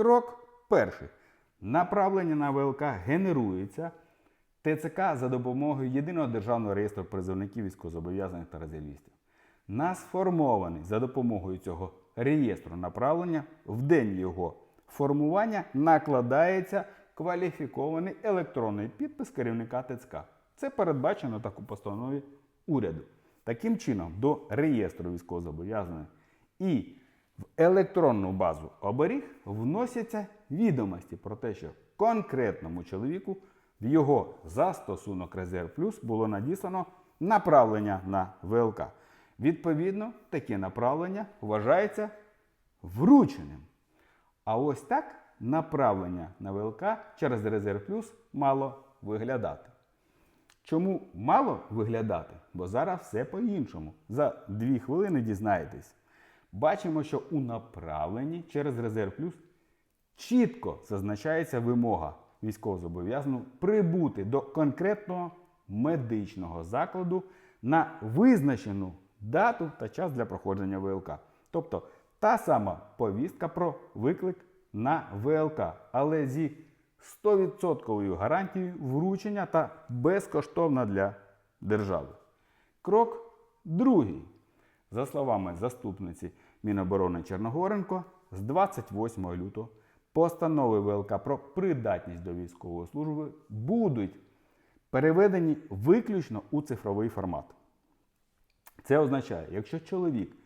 Крок перший. Направлення на ВЛК генерується ТЦК за допомогою єдиного державного реєстру призовників військовозобов'язаних та резервістів. На сформований за допомогою цього реєстру направлення в день його формування накладається кваліфікований електронний підпис керівника ТЦК. Це передбачено так у постанові уряду. Таким чином, до реєстру військовозобов'язаних і в електронну базу оберіг вносяться відомості про те, що конкретному чоловіку в його застосунок Резерв Плюс було надіслано направлення на ВЛК. Відповідно, таке направлення вважається врученим. А ось так направлення на ВЛК через Резерв Плюс мало виглядати. Чому мало виглядати? Бо зараз все по-іншому. За дві хвилини дізнаєтесь. Бачимо, що у направленні через Резерв Плюс чітко зазначається вимога військовозобов'язаного прибути до конкретного медичного закладу на визначену дату та час для проходження ВЛК. Тобто та сама повістка про виклик на ВЛК, але зі 100% гарантією вручення та безкоштовна для держави. Крок другий. За словами заступниці Міноборони Черногоренко, з 28 лютого постанови ВЛК про придатність до військової служби будуть переведені виключно у цифровий формат. Це означає, якщо чоловік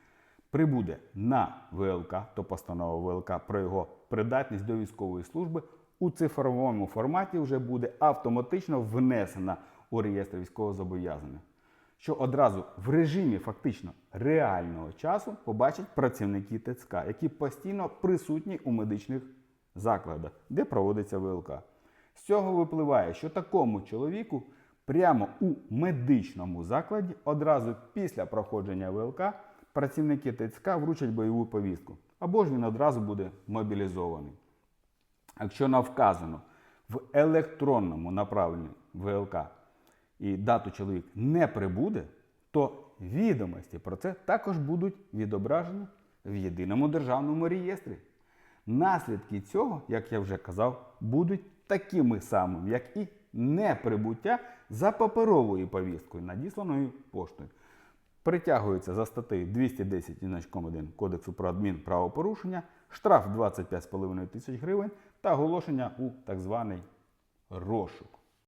прибуде на ВЛК, то постанова ВЛК про його придатність до військової служби у цифровому форматі вже буде автоматично внесена у реєстр військовозобов'язаних, що одразу в режимі фактично реального часу побачать працівники ТЦК, які постійно присутні у медичних закладах, де проводиться ВЛК. З цього випливає, що такому чоловіку прямо у медичному закладі одразу після проходження ВЛК працівники ТЦК вручать бойову повістку, або ж він одразу буде мобілізований. Якщо навказано в електронному направленні ВЛК і дату чоловік не прибуде, то відомості про це також будуть відображені в єдиному державному реєстрі. Наслідки цього, як я вже казав, будуть такими самими, як і неприбуття за паперовою повісткою, надісланою поштою. Притягується за статтею 210 1 Кодексу про адмінправопорушення, штраф 25,5 тисяч гривень та оголошення у так званий розшук.